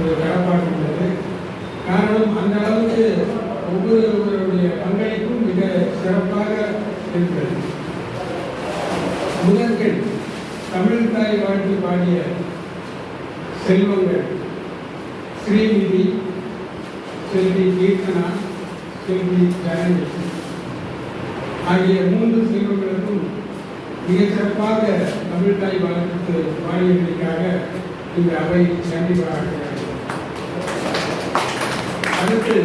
ஒரு கடப்பாடு உள்ளது. காரணம் அந்த அளவுக்கு ஒவ்வொருவருடைய பங்களிப்பும் மிக சிறப்பாக இருக்கிறது. முதற்கண் தமிழ் தாய் வாழ்த்து பாடிய செல்வங்கள் ஸ்ரீநிதி செல்வி கீர்த்தனா செல்வி ஜனனி ஆகிய மூன்று செல்வங்களுக்கும் மிக சிறப்பாக தமிழ் தாய் வாழ்த்து பாடியதற்காக இந்த அவை நன்றி அடுத்து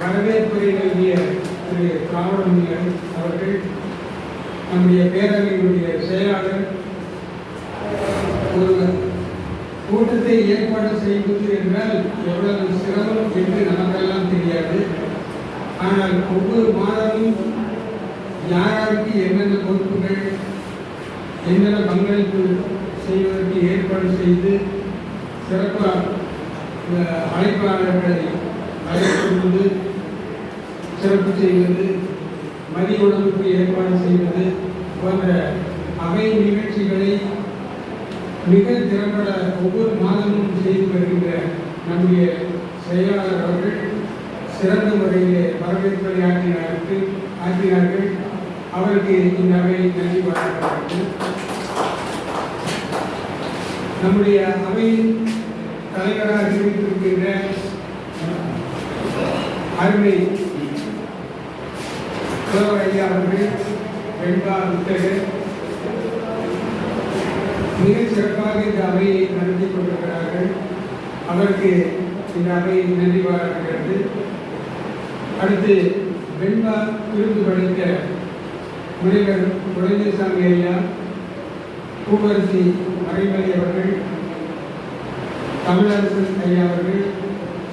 வரவேற்புரை எழுதிய திரு காவலர் அவர்கள் நம்முடைய பேரவையினுடைய செயலாளர் ஒரு கூட்டத்தை ஏற்பாடு செய்வது என்றால் எவ்வளவு சிரமம் என்று நமக்கெல்லாம் தெரியாது. ஆனால் ஒவ்வொரு மாதமும் யாராருக்கு என்னென்ன பொறுப்புகள் என்னென்ன பங்களிப்பு செய்வதற்கு ஏற்பாடு செய்து சிறப்பாக அழைப்பாளர்களை அழைத்து அழைப்பது சிறப்பு செய்வது மதிய உணவுக்கு ஏற்பாடு செய்வது போன்ற அவை நிகழ்ச்சிகளை மிக திறம்பட ஒவ்வொரு மாதமும் செய்து வருகின்ற நம்முடைய செயலாளர் அவர்கள் சிறந்த முறையிலே வரவேற்பதை ஆற்றினார்கள் ஆற்றினார்கள். அவருக்கு இந்த அவை நன்றி பாராட்டுகிறார்கள் நம்முடைய அவையின் தலைவராக இருக்கின்ற அருமை. ஐயா அவர்கள் வெண்பா புத்தகர் மிக சிறப்பாக இந்த அவையை நடத்தி கொண்டிருக்கிறார்கள். அவருக்கு இந்த அவையை நன்றி பாராட்டுகிறது அடுத்து வெண்பா விருது படைத்த முனைவர் குழந்தைசாமி ஐயா பூவரசி மறைமலை அவர்கள் தமிழரசன் ஐயா அவர்கள்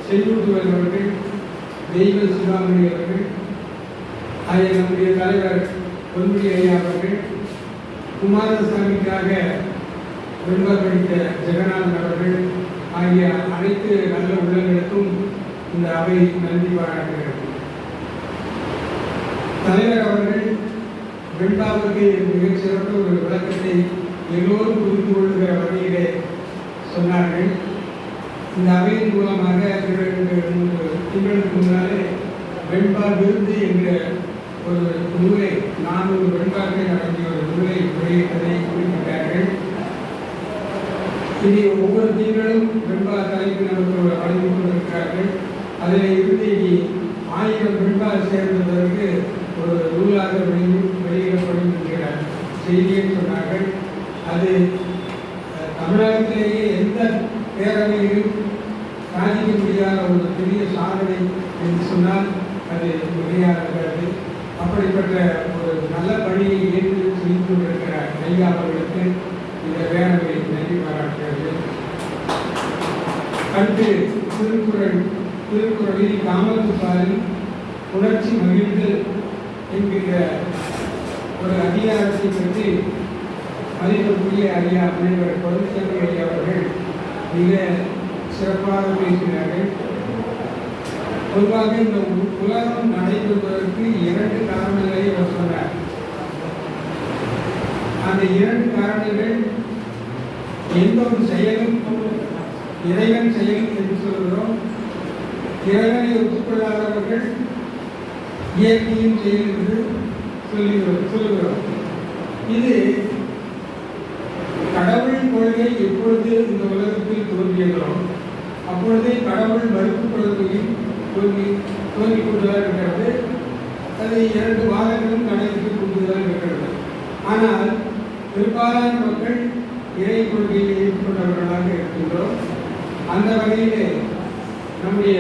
செல்வத்துவன் அவர்கள் தெய்வ சிவாமணி அவர்கள் ஆகிய நம்முடைய தலைவர் பொன்முடி ஐயா அவர்கள் குமாரசாமிக்காக வெண்பா ஜெகநாதன் அவர்கள் ஆகிய அனைத்து நல்ல உள்ளங்களுக்கும் இந்த அவை நன்றி பாராட்டுகிறது தலைவர் அவர்கள் வெண்பாவுக்கு மிகச்சிறந்த ஒரு விளக்கத்தை எல்லோரும் புரிந்து கொள்கிற வகையிலே சொன்னார்கள். இந்த அவையின் மூலமாக இவர்கள் மூன்று திங்களுக்கு முன்னாலே வெண்பா விருது என்ற ஒரு நூலை நானூறு வெண்பாக்கள் அடங்கிய ஒரு நூலை வெளியிட்டதை குறிப்பிட்டார்கள். இனி ஒவ்வொரு தீவிரம் வெண்பா தலைப்பு நமக்கு அதில் இருந்து இனி ஆயிரம் வெண்பா சேர்ந்ததற்கு ஒரு நூலாக வெளி வெளியிடப்படும் என்கிற செய்தியை சொன்னார்கள். அது தமிழகத்திலேயே எந்த பேரவையிலும் சாதிக்க முடியாத ஒரு பெரிய சாதனை என்று சொன்னால் அது அப்படிப்பட்ட ஒரு நல்ல பணியை ஏற்று செய்து கொண்டிருக்கிற ஐயா அவர்களுக்கு இந்த பேரவை நன்றி பாராட்டுகிறது. அடுத்து திருக்குறள் திருக்குறளில் காமத்துப்பாலில் உணர்ச்சி மகிழ்ந்து என்கிற ஒரு அதிகாரத்தை பற்றி மதிக்கக்கூடிய ஐயா முனைவர் பொருத்தமி அவர்கள் மிக சிறப்பாக பேசினார்கள். பொதுவாக இந்த உலகம் நடைபெறுவதற்கு இரண்டு காரணங்களை அவர் சொன்னார். அந்த இரண்டு காரணங்கள் எந்த ஒரு செயலும் இறைவன் செயல் என்று சொல்கிறோம். இறைவனை ஒத்துக்கொள்ளாதவர்கள் இயற்கையின் செயல் என்று சொல்லுகிறோம் சொல்லுகிறோம் இது கடவுள் கொள்கை எப்பொழுது இந்த உலகத்தில் தோன்றியதோ அப்பொழுதே கடவுள் மறுப்பு கொள்கையும் தூங்கி தூங்கி கொண்டுதான் இருக்கிறது. அது இரண்டு வாதங்களும் கடைக்கு கொண்டுதான் இருக்கிறது. ஆனால் பெரும்பாலான மக்கள் இறை கொள்கையில் ஈடுபட்டவர்களாக இருக்கின்றோம். அந்த வகையிலே நம்முடைய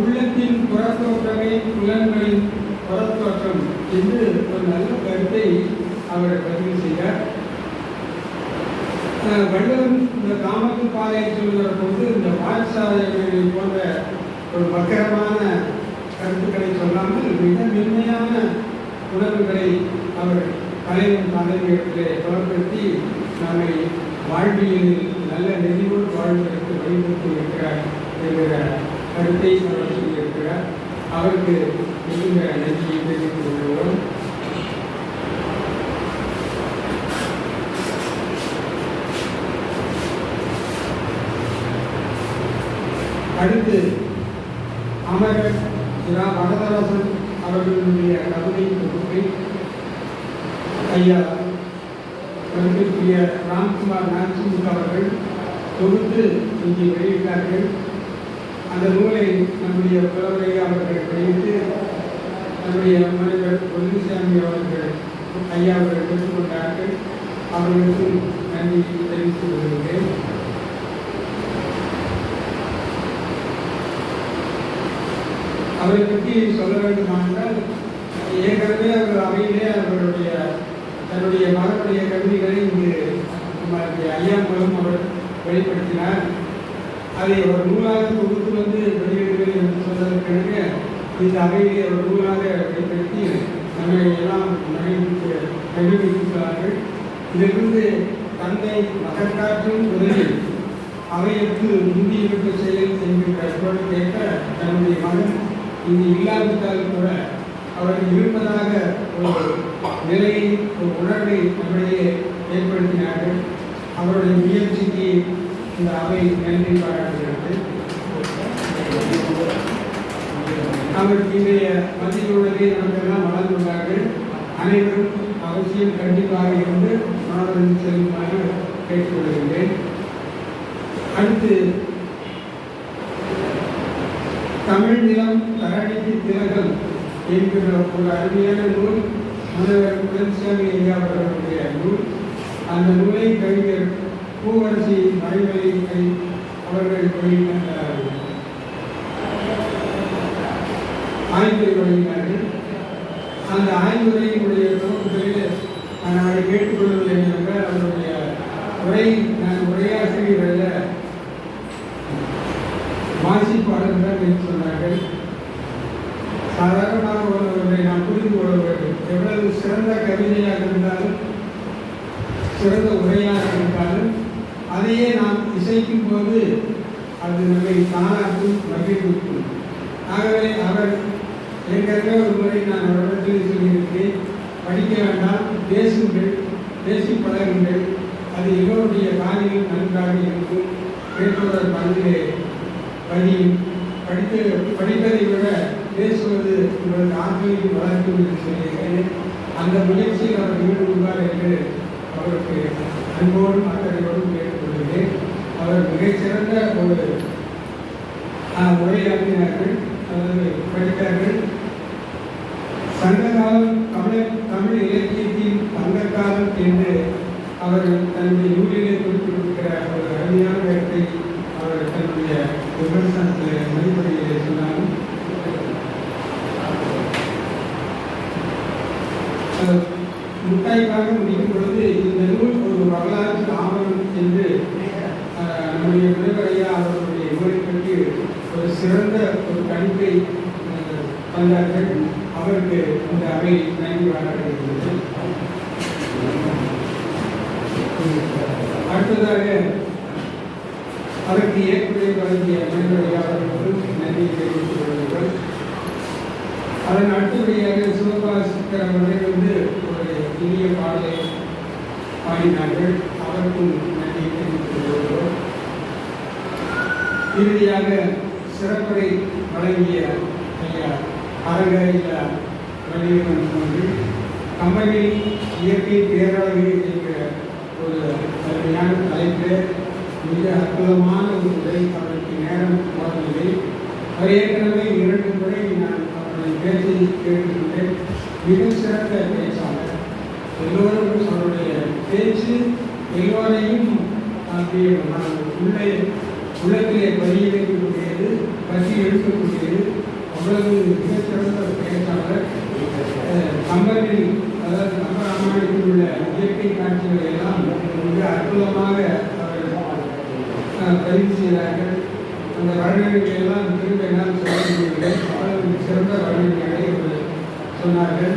உள்ளத்தின் புறத்தோற்றமே புலன்களின் புறத்தோற்றம் என்று ஒரு நல்ல கருத்தை அவர் பதிவு செய்தார். வள்ளுவன் இந்த காமத்து பாதையை சொல்கிற போது இந்த பாடசாலைகளை போன்ற ஒரு பக்கரமான கருத்துக்களை சொல்லாமல் மிக மென்மையான உணர்வுகளை அவர் தலைவன் தலைமையிடத்திலே தொடர்படுத்தி நம்மை வாழ்வியலில் நல்ல நெறிவோடு வாழ்வதற்கு வழிவகுத்து இருக்கிறார் என்கிற கருத்தை அவர் சொல்லியிருக்கிறார். அவருக்கு மிகுந்த நன்றியை தெரிவித்துக் கொள்கிறோம். ஐயா கருத்துக்குரிய ராம்குமார் நாச்சிமுக அவர்கள் தொகுத்து இங்கே வெளியிட்டார்கள். அந்த நூலை நம்முடைய புலவரை அவர்கள் வெளியிட்டு நம்முடைய மனிதர் பொன்னிசாமி அவர்கள் ஐயா அவர்கள் பெற்றுக்கொண்டார்கள். அவர்களுக்கும் நன்றி தெரிவித்துக் கொள்கிறேன். அவரை பற்றி சொல்ல வேண்டுமானால் ஏற்கனவே தன்னுடைய மகனுடைய கவிதைகளை இங்கு நம்மளுடைய ஐயா மூலம் அவர் வெளிப்படுத்தினார். அதை அவர் நூலாக தொகுத்து வந்து வெளியிடுவேன் என்று இந்த அவையை அவர் நூலாக வெளிப்படுத்தி நம்மை எல்லாம் மகிழ்ச்சி மகிழ்விக்கிறார்கள் இதிலிருந்து தந்தை மகற்காற்றும் உதவி அவையற்கு முந்தி இருக்க செயல் என்கின்ற குரல் கேட்க தன்னுடைய மகன் இங்கு இல்லாவிட்டால் கூட அவர் இருப்பதாக ஒரு நிலையை ஒரு உணர்வை நம்மிடையே ஏற்படுத்தினார்கள். அவருடைய முயற்சிக்கு இந்த அவை நன்றி பாராட்டுகிறது. அவர் இன்றைய மத்தியுள்ளதை நமக்கெல்லாம் வளர்ந்துள்ளார்கள் அனைவரும் அவசியம் கண்டிப்பாக இருந்து மாணவர்கள் செல்லுமாறு கேட்டுக்கொள்கிறேன். அடுத்து தமிழ் நிலம் தரணிக்கு திலகம் என்கிற ஒரு அருமையான நூல் முனைவர் குலசாமி ஐயா அவர்களுடைய நூல் அந்த நூலை கவிஞர் பூவரசி மறைமலை அவர்கள் வெளியிட்ட ஆய்வுரை வழங்கினார்கள். அந்த ஆய்வுரையினுடைய நோக்குகளில் நான் அவரை கேட்டுக்கொள்வது என்னவென்றால் அவருடைய உரை நான் உரையாசிரியர் அல்ல வாசிப்பாளர் தான் என்று சொன்னார்கள் சாதாரணமாக ஒருவரை நாம் புரிந்து கொள்ள வேண்டும் எவ்வளவு சிறந்த கவிதையாக இருந்தாலும் சிறந்த உரையாக இருந்தாலும் அதையே நாம் இசைக்கும் போது அது நம்மை தானாக்கும் மகிழ்விக்கும். ஆகவே அவர் ஏற்கனவே ஒரு முறை நான் அவரிடத்தில் சொல்லியிருக்கிறேன் படிக்க வேண்டாம் பேசுங்கள் பேசி பழகுங்கள். அது எல்லோருடைய காலையில் நன்றாக இருக்கும். கேட்பவர் மனதிலே பதியும் படித்து படிப்பதை விட பேசுவது உங்களுக்கு ஆன்மீகம் வளர்க்கும் சொல்லியிருக்கிறேன் அந்த முயற்சியில் அவர் ஈடுபடுவார் என்று அவருக்கு அன்போடும் அக்கறையோடும் கேட்டுக்கொள்கிறேன். அவர் மிகச்சிறந்த ஒரு ஆஹ், உரையாற்றினார்கள் அல்லது படித்தார்கள். சங்ககாலம் தமிழ் தமிழ் இலக்கியத்தின் சங்ககாலம் என்று அவர் தன்னுடைய நூலில் குறிப்பிட்டிருக்கிற ஒரு அருமையான கருத்தை அவர் தன்னுடைய விமர்சனத்தில் மதிப்படையிலே சொன்னாலும் அஹ், முத்தாய்ப்பாக முடிக்கும் பொழுது இந்த நூல் ஒரு வரலாற்று ஆவணம் என்று அஹ், நம்முடைய முனைவரையா அவர்களுடைய நூலை பற்றி ஒரு சிறந்த ஒரு கணிப்பை வந்தார்கள் அவருக்கு இந்த அவை நன்றி பாராட்டுகிறது அடுத்ததாக அதற்கு ஏற்புரை வழங்கிய முனைவரையா நன்றி தெரிவித்துக் கொள்ளுங்கள் அதன் அடுத்தபடியாக சிவபாசிக்கர் அவர்கள் வந்து ஒரு இனிய பாடலை பாடினார்கள். அவருக்கும் நன்றி தெரிவித்துக் கொள்கிறோம். இறுதியாக சிறப்புரை வழங்கிய ஐயா அரங்கரையா வலியுறுவன் அவர்கள் கம்பளி இயற்கை பேரழகு என்ற ஒரு அருமையான தலைப்பில் மிக அற்புதமான ஒரு உரை அவருக்கு நேரம் போகவில்லை. அவர் ஏற்கனவே இரண்டு முறை நான் அவருடைய பேச்சை கேட்டுக்கொண்டேன். மிக சிறந்த பேச்சாளர். எல்லோரும் அவருடைய பேச்சு எல்லோரையும் அப்படியே நான் உள்ளே உள்ளத்திலே பதிய வைக்கக்கூடியது பற்றி எடுக்கக்கூடியது அவ்வளவு மிகச்சிறந்த ஒரு பேச்சாளர் அதாவது நம்ம ராமாயணத்தில் உள்ள இயற்கை காட்சிகளை எல்லாம் மிக அற்புதமாக பதிவு அந்த எல்லாம் திரும்ப என்னால் சொல்ல முடியவில்லை. சிறந்த சொன்னார்கள்.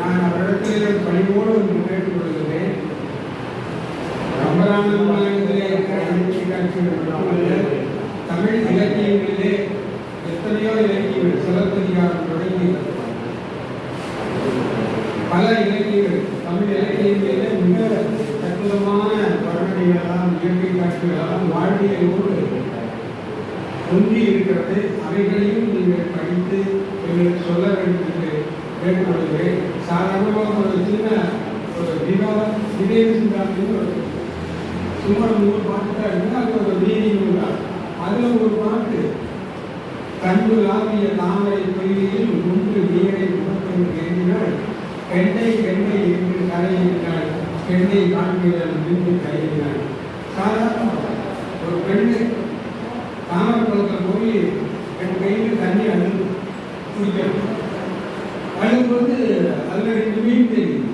நான் அவரிடத்தில் பணிவோடு கேட்டு கேட்டுக்கொள்கிறேன் கம்பராமாயண காட்சிகள் மட்டுமல்ல தமிழ் இலக்கியங்களிலே எத்தனையோ இலக்கியங்கள் சிலப்பதிகாரம் தொடங்கி பல இலக்கியங்கள் தமிழ் இலக்கியங்களிலே மிக அற்புதமான வர்ணனைகளெல்லாம் இயற்கை காட்சிகளெல்லாம் வாழ்வியலோடு ஒன்றி இருக்கிறது அவைகளையும் நீங்கள் படித்து எங்களுக்கு சொல்ல வேண்டும் என்று கேட்டுக்கொள்கிறேன் சாதாரணமாக ஒரு சின்ன ஒரு விவாதம் விவேக சிந்தாந்தின்னு ஒரு சுமார் நூறு பாட்டு தான் இருக்கு அது ஒரு நீதி நூல் தான் அதில் ஒரு பாட்டு கண்டு ஆகிய தாமரை பொய்கையில் ஒன்று நீரை முகத்தில் எழுதினாள் பெண்ணை பெண்ணை என்று கரையிட்டாள் பெண்ணை காண்கிறன் என்று கரையினாள் சாதாரண ஒரு பெண்ணு தாமரை குளத்தில் போய் என் கையில் தண்ணி அழு குடிக்கணும் அழும்போது அதில் ரெண்டு மீன் தெரியும்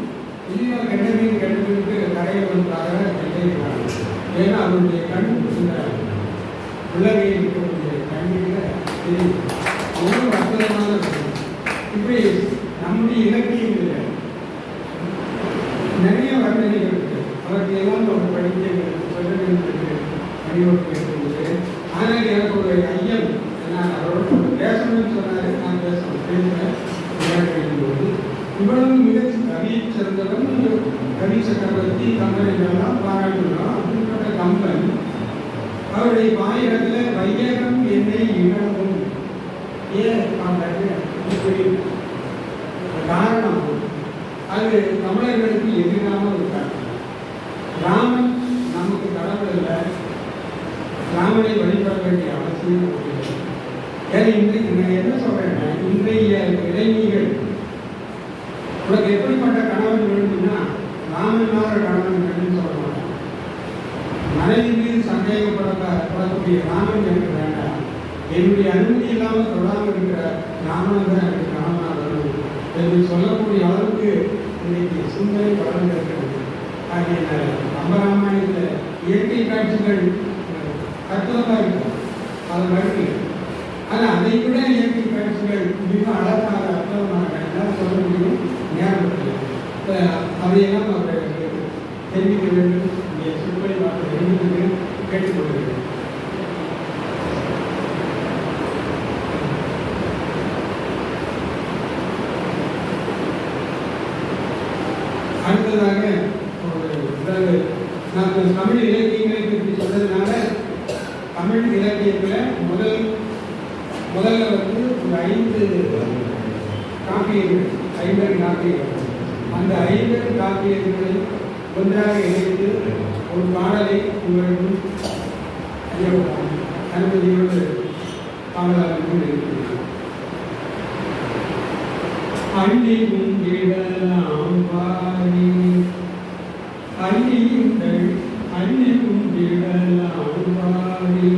இல்லையா கெண்ட மீன் கெட்ட மீனுக்கு கரையில் வந்தாங்க கெட்டிருக்காங்க ஏன்னா அவருடைய கண் இந்த உள்ளகையில் தெரியும் ஒரு அற்புதமான விஷயம். இப்படி நம்முடைய இலக்கியங்கள் நிறைய வர்ணனைகள் இருக்கு அவற்றை எல்லாம் நம்ம படிக்க எங்களுக்கு சொல்ல வேண்டும் என்று ஆனால் எனக்கு ஒரு ஐயம் நான் அவரோட பேசணும்னு சொன்னாரு நான் பேசணும் பேசுகிறேன் விளையாட்டு எழுதும்போது இவ்வளவு மிக கவி சிறந்தவன் கவி சக்கரவர்த்தி கம்பெனிகளெல்லாம் பாராட்டுகிறோம் அப்படிப்பட்ட கம்பன் அவருடைய வாயிடத்தில் என்னுடைய அன்பு இல்லாமல் தொடாமல் இருக்கிற ராமன் தான் எனக்கு கணவனாக வரணும் என்று சொல்லக்கூடிய அளவுக்கு இன்னைக்கு சிந்தனை வளர்ந்திருக்கிறது ஆகிய அம்பராமாயணத்தில் இயற்கை காட்சிகள் அற்புதமாக இருக்கும். அது வழக்கு ஆனால் அதை விட இயற்கை காட்சிகள் மிக அழகாக அற்புதமாக எல்லாம் சொல்ல முடியும். நேரம் அதையெல்லாம் அவர் தெரிவிக்க வேண்டும் இங்கே சொற்பொழிவாக தெரிவித்து கேட்டுக்கொள்கிறேன் அடுத்ததாக ஒரு அதாவது நாங்கள் தமிழ் இலக்கியங்களை பற்றி சொன்னதுனால தமிழ் இலக்கியத்தில் முதல் முதல்ல வந்து ஒரு ஐந்து காப்பியங்கள் ஐம்பது காப்பியங்கள். அந்த ஐம்பது காப்பியங்களை ஒன்றாக இணைத்து ஒரு பாடலை உங்களுக்கு ஐயா அனுமதியோடு பாடலாக இருக்கிறேன் அள்ளி உண்டிடலாம் பாரி அள்ளியுங்கள் அள்ளி உண்டிடலாம் பாரி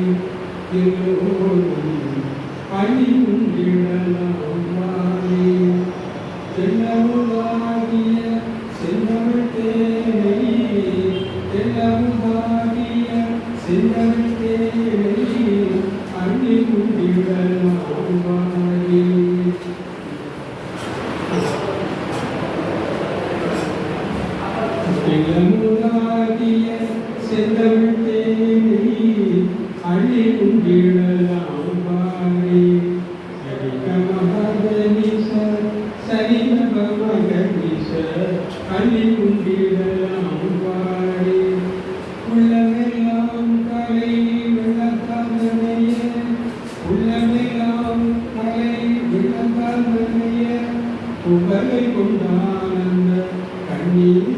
உபரை கொண்டானந்த கண்ணீர்